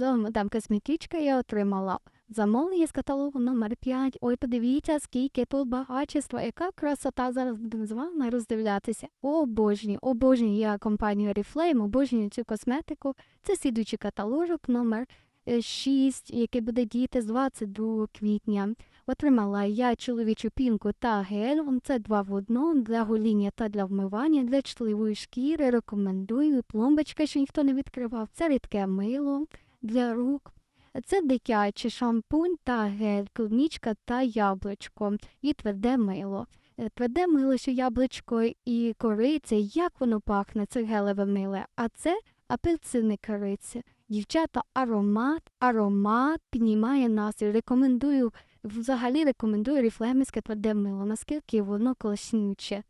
Мадам косметичка я отримала замовлення з каталогу номер 5. Ой, подивіться, скільки тут багатства, яка красота. Зараз будемо з вами роздивлятися. Обожнюю, обожнюю я компанію Oriflame, обожнюю цю косметику. Це слідуючий каталожок номер 6, який буде діяти з 22 квітня. Отримала я чоловічу пінку та гель. Це два в одному для гоління та для вмивання, для чутливої шкіри. Рекомендую. Пломбочка, що ніхто не відкривав. Це рідке мило для рук. Це дитячий шампунь та гель, клубнічка та яблучко і тверде мило. Е, Тверде мило, що яблучко і кориця, як воно пахне, це гелеве миле, а це апельсини кориця. Дівчата, аромат, аромат піднімає настрій. Рекомендую, взагалі рекомендую ріфлемівське тверде мило, наскільки воно класнюче.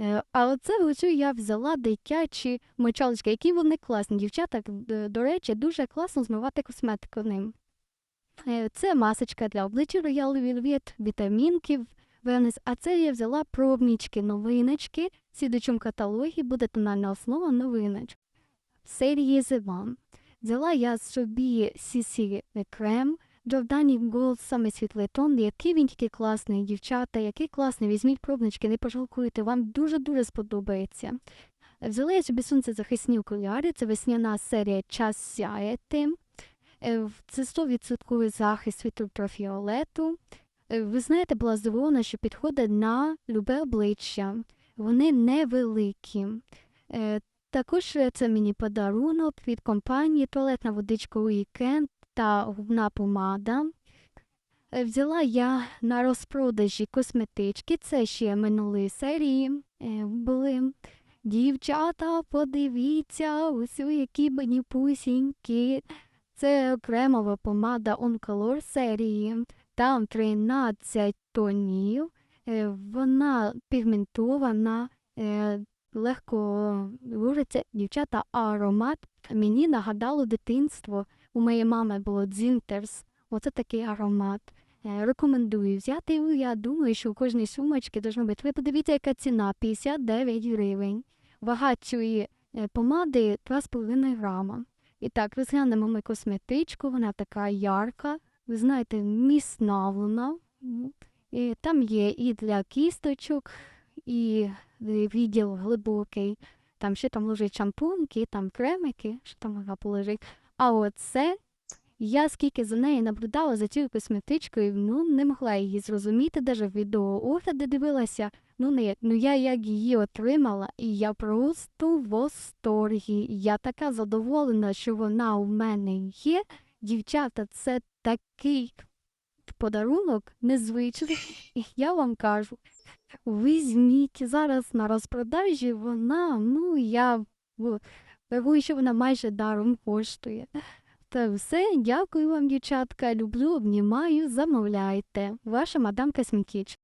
Е, А оце оцю я взяла дитячі мочалочки, які вони класні. Дівчата, до речі, дуже класно змивати косметику ним. Е, Це масочка для обличчя Royal Velvet, вітамінки, Wellness. А це я взяла пробнічки, новиночки. В слідучому каталогі буде тональна основа новиночок. Серії зима. Взяла я собі CC крем. Джордані Gold саме світлий тон, який він тільки класний, дівчата, який класний. Візьміть пробнички, не пожалкуйте, вам дуже-дуже сподобається. Взяла я собі сонцезахисні окуляри, це весняна серія Час сяєти. Е, Це 100% захист від ультрафіолету. Е, Ви знаєте, була здивована, що підходить на любе обличчя. Вони невеликі. Е, Також це мені подарунок від компанії туалетна водичка Weekend та губна помада. Е, Взяла я на розпродажі косметички, це ще минулої серії е, були. Дівчата, подивіться, ось які мені пусіньки. Це кремова помада On Color серії. Там 13 тонів. Е, Вона пігментована, легко лужиться. Дівчата, аромат мені нагадало дитинство. У моєї мами було Дзінтерс. Оце такий аромат. Е, Рекомендую взяти. його. Я думаю, що у кожній сумочці должно бути. Ви подивіться, яка ціна 59 гривень. Вага цієї е, помади 2,5 грама. І так, розглянемо ми косметичку, вона така ярка, ви знаєте, міцна вона. І там є і для кісточок, і відділ глибокий. Там ще там лежать шампуньки, там кремики, що там вона полежить. А оце я скільки за нею наблюдала за цією косметичкою, ну не могла її зрозуміти, навіть відеоогляди дивилася. Ну не ну я як її отримала, і я просто в восторгі. Я така задоволена, що вона у мене є. Дівчата, це такий подарунок незвичний. І я вам кажу, візьміть зараз на розпродажі вона, ну я рахую, що вона майже даром коштує. Та все, дякую вам, дівчатка. Люблю, обнімаю, замовляйте. Ваша мадам Косметіч.